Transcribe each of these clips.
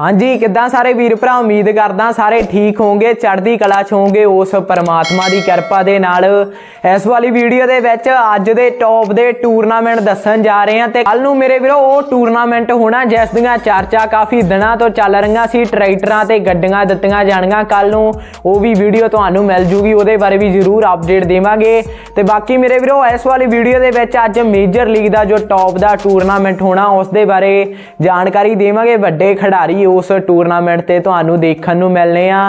ਹਾਂਜੀ, ਕਿੱਦਾਂ ਸਾਰੇ ਵੀਰ ਭਰਾ? ਉਮੀਦ ਕਰਦਾ ਸਾਰੇ ਠੀਕ ਹੋਵੋਗੇ ਚੜ੍ਹਦੀ ਕਲਾ ਚ ਹੋਵੋਗੇ ਉਸ ਪਰਮਾਤਮਾ ਦੀ ਕਿਰਪਾ ਦੇ ਨਾਲ। ਇਸ ਵਾਲੀ ਵੀਡੀਓ ਦੇ ਵਿੱਚ ਅੱਜ ਦੇ ਟੌਪ ਦੇ ਟੂਰਨਾਮੈਂਟ ਦੱਸਣ ਜਾ ਰਹੇ ਹਾਂ ਤੇ ਕੱਲ ਨੂੰ ਮੇਰੇ ਵੀਰੋ, ਉਹ ਟੂਰਨਾਮੈਂਟ ਹੋਣਾ ਜਿਸ ਦੀਆਂ ਚਰਚਾ ਕਾਫੀ ਦਿਨਾਂ ਤੋਂ ਚੱਲ ਰਹੀਆਂ ਸੀ ਟਰੈਕਟਰਾਂ ਤੇ ਗੱਡੀਆਂ ਦਿੱਤੀਆਂ ਜਾਣਗੀਆਂ। ਕੱਲ ਨੂੰ ਉਹ ਵੀ ਵੀਡੀਓ ਤੁਹਾਨੂੰ ਮਿਲ ਜੂਗੀ, ਉਹਦੇ ਬਾਰੇ ਵੀ ਜ਼ਰੂਰ ਅਪਡੇਟ ਦੇਵਾਂਗੇ। ਤੇ ਬਾਕੀ ਮੇਰੇ ਵੀਰੋ, ਇਸ ਵਾਲੀ ਵੀਡੀਓ ਦੇ ਵਿੱਚ ਅੱਜ ਮੇਜਰ ਲੀਗ ਦਾ ਜੋ ਟੌਪ ਦਾ ਟੂਰਨਾਮੈਂਟ ਹੋਣਾ, ਉਸ ਦੇ ਬਾਰੇ ਜਾਣਕਾਰੀ ਦੇਵਾਂਗੇ। ਵੱਡੇ ਖਿਡਾਰੀ ਉਸ ਟੂਰਨਾਮੈਂਟ ਤੇ ਤੁਹਾਨੂੰ ਦੇਖਣ ਨੂੰ ਮਿਲਨੇ ਆ।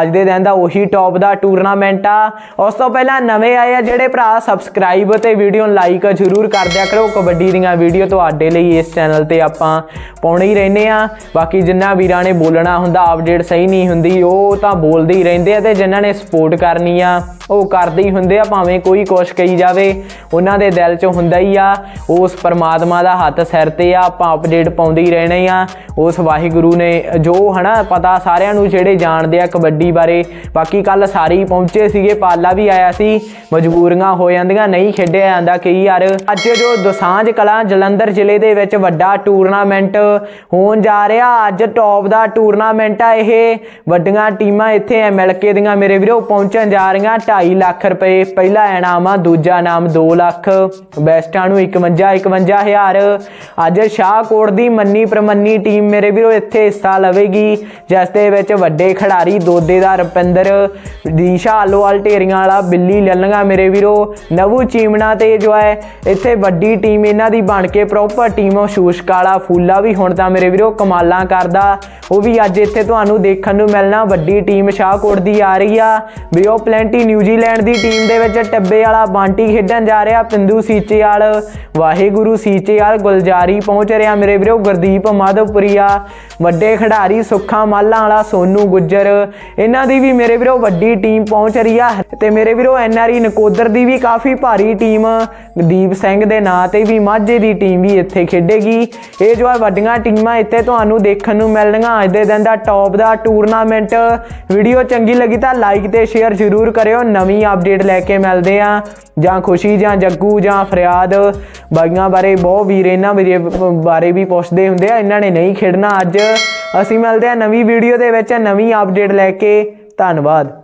ਅੱਜ ਦੇ ਦਿਨ ਦਾ ਉਹੀ ਟੌਪ ਦਾ ਟੂਰਨਾਮੈਂਟ ਆ। ਉਸ ਤੋਂ ਪਹਿਲਾਂ ਨਵੇਂ ਆਏ ਆ ਜਿਹੜੇ ਭਰਾ ਸਬਸਕ੍ਰਾਈਬ ਤੇ ਵੀਡੀਓ ਨੂੰ ਲਾਈਕ ਜ਼ਰੂਰ ਕਰ ਦਿਆ ਕਰੋ। ਕਬੱਡੀ ਦੀਆਂ ਵੀਡੀਓ ਤੁਹਾਡੇ ਲਈ ਇਸ ਚੈਨਲ ਤੇ ਆਪਾਂ ਪਾਉਣੇ ਹੀ ਰਹਿੰਦੇ ਆ। ਬਾਕੀ ਜਿੰਨਾ ਵੀਰਾਂ ਨੇ ਬੋਲਣਾ ਹੁੰਦਾ ਅਪਡੇਟ ਸਹੀ ਨਹੀਂ ਹੁੰਦੀ, ਉਹ ਤਾਂ ਬੋਲਦੇ ਹੀ ਰਹਿੰਦੇ ਆ ਤੇ ਜਿਨ੍ਹਾਂ ਨੇ ਸਪੋਰਟ ਕਰਨੀ ਆ ਉਹ ਕਰਦੇ ਹੀ ਹੁੰਦੇ ਆ, ਭਾਵੇਂ ਕੋਈ ਕੁਛ ਕਹੀ ਜਾਵੇ, ਉਹਨਾਂ ਦੇ ਦਿਲ 'ਚ ਹੁੰਦਾ ਹੀ ਆ, ਉਸ ਪਰਮਾਤਮਾ ਦਾ ਹੱਥ ਸਿਰ ਤੇ ਆ, ਆਪਾਂ ਅਪਡੇਟ ਪਾਉਂਦੇ ਹੀ ਰਹਿਣੇ ਆ, ਉਸ ਵਾਹਿਗੁਰੂ ਨੇ ਜੋ ਹਨਾ, ਪਤਾ ਸਾਰਿਆਂ ਨੂੰ ਜਿਹੜੇ ਜਾਣਦੇ ਆ ਕਬੱਡੀ ਬਾਰੇ, ਬਾਕੀ ਕੱਲ ਸਾਰੇ ਹੀ ਪਹੁੰਚੇ ਸੀਗੇ, ਪਾਲਾ ਵੀ ਆਇਆ ਸੀ, ਮਜਬੂਰੀਆਂ ਹੋ ਜਾਂਦੀਆਂ, ਨਹੀਂ ਖੇਡਿਆ ਜਾਂਦਾ, ਕਈ ਯਾਰ। ਅੱਜ ਜੋ ਦਸਾਂਝ ਕਲਾਂ ਜਲੰਧਰ ਜ਼ਿਲ੍ਹੇ ਦੇ ਵਿੱਚ ਵੱਡਾ ਟੂਰਨਾਮੈਂਟ ਹੋਣ ਜਾ ਰਿਹਾ, ਅੱਜ ਟੌਪ ਦਾ ਟੂਰਨਾਮੈਂਟ ਆ ਇਹ, ਵੱਡੀਆਂ ਟੀਮਾਂ ਇੱਥੇ ਐਮਐਲਕੇ ਦੀਆਂ ਮੇਰੇ ਵੀਰੋ, ਪਹੁੰਚਣ ਜਾ ਰਹੀਆਂ 2.5 ਲੱਖ ਰੁਪਏ, ਪਹਿਲਾ ਇਨਾਮ ਆ, ਦੂਜਾ ਇਨਾਮ 2 ਲੱਖ। ਬੈਸਟਾਂ ਨੂੰ 51 51000 ਅੱਜ ਸ਼ਾਹਕੋਟ ਦੀ ਮੰਨੀ ਪ੍ਰਮੰਨੀ ਟੀਮ ਮੇਰੇ ਵੀਰੋ ਇੱਥੇ ਹਿੱਸਾ ਲਵੇਗੀ, ਜਿਸ ਦੇ ਵਿੱਚ ਵੱਡੇ ਖਿਡਾਰੀ ਦੋਦੇ ਦਾ ਰੁਪਿੰਦਰ, ਦੀਸ਼ਾ ਆਲੋਵਾਲ ਢੇਰੀਆਂ ਵਾਲਾ, ਬਿੱਲੀ ਲੱਲੀਆਂ ਮੇਰੇ ਵੀਰੋ, ਨਵੂ ਚੀਮਣਾ ਤੇ ਜੋ ਹੈ, ਇੱਥੇ ਵੱਡੀ ਟੀਮ ਇਹਨਾਂ ਦੀ ਬਣ ਕੇ ਪ੍ਰੋਪਰ ਟੀਮ ਉਹ ਸ਼ੂਸ਼ਕ ਵਾਲਾ ਫੂਲਾ ਵੀ ਹੁਣ ਤਾਂ ਮੇਰੇ ਵੀਰੋ ਕਮਾਲਾਂ ਕਰਦਾ। ਉਹ ਵੀ ਅੱਜ ਇੱਥੇ ਤੁਹਾਨੂੰ ਦੇਖਣ ਨੂੰ ਮਿਲਣਾ, ਵੱਡੀ ਟੀਮ ਸ਼ਾਹਕੋਟ ਦੀ ਆ ਰਹੀ ਆ Bay of Plenty New New Zealand the team ਦੇ ਵਿੱਚ ਟੱਬੇ ਵਾਲਾ ਬਾਂਟੀ ਖੇਡਣ ਜਾ ਰਿਹਾ। ਪਿੰਦੂ ਸੀਚੇਵਾਲ, ਵਾਹਿਗੁਰੂ ਸੀਚੇਵਾਲ ਗੁਲਜਾਰੀ ਪਹੁੰਚ ਰਿਹਾ। ਮੇਰੇ ਵੀਰੋ, ਗੁਰਦੀਪ ਮਾਧਵਪੁਰੀਆ ਵੱਡੇ ਖਿਡਾਰੀ ਸੁੱਖਾ ਮਾਲਾਂ ਵਾਲਾ ਸੋਨੂ ਗੁੱਜਰ। ਇਹਨਾਂ ਦੀ ਵੀ ਮੇਰੇ ਵੀਰੋ ਵੱਡੀ ਟੀਮ ਪਹੁੰਚ ਰਹੀ ਆ ਤੇ ਮੇਰੇ ਵੀਰੋ ਐਨਆਰਈ ਨਕੋਦਰ ਦੀ ਵੀ ਕਾਫੀ ਭਾਰੀ ਟੀਮ, ਦੀਪ ਸਿੰਘ ਦੇ ਨਾਂ ਤੇ ਵੀ ਮਾਝੇ ਦੀ ਟੀਮ ਵੀ ਇੱਥੇ ਖੇਡੇਗੀ। ਇਹ ਜੋ ਹੈ ਵੱਡੀਆਂ ਟੀਮਾਂ ਇੱਥੇ ਤੁਹਾਨੂੰ ਦੇਖਣ ਨੂੰ ਮਿਲਣਗੀਆਂ। ਅੱਜ ਦੇ ਦਿਨ ਦਾ ਟੌਪ ਦਾ ਟੂਰਨਾਮੈਂਟ। ਵੀਡੀਓ ਚੰਗੀ ਲੱਗੀ ਤਾਂ ਲਾਈਕ ਤੇ ਸ਼ੇਅਰ ਜ਼ਰੂਰ ਕਰਿਓ। ਨਵੀਂ ਅਪਡੇਟ ਲੈ ਕੇ ਮਿਲਦੇ ਆ। ਜਾਂ ਖੁਸ਼ੀ, ਜਾਂ ਜੱਗੂ, ਜਾਂ ਫਰਿਆਦ। ਬਾਈਆਂ ਬਾਰੇ ਬਹੁਤ ਵੀਰ ਇਹਨਾਂ ਵੀਰੇ ਬਾਰੇ ਵੀ ਪੁੱਛਦੇ ਹੁੰਦੇ ਆ, ਇਹਨਾਂ ਨੇ ਨਹੀਂ ਖੇਡਣਾ ਅੱਜ। ਅਸੀਂ ਮਿਲਦੇ ਆ ਨਵੀਂ ਵੀਡੀਓ ਦੇ ਵਿੱਚ, ਨਵੀਂ ਅਪਡੇਟ ਲੈ ਕੇ। ਧੰਨਵਾਦ।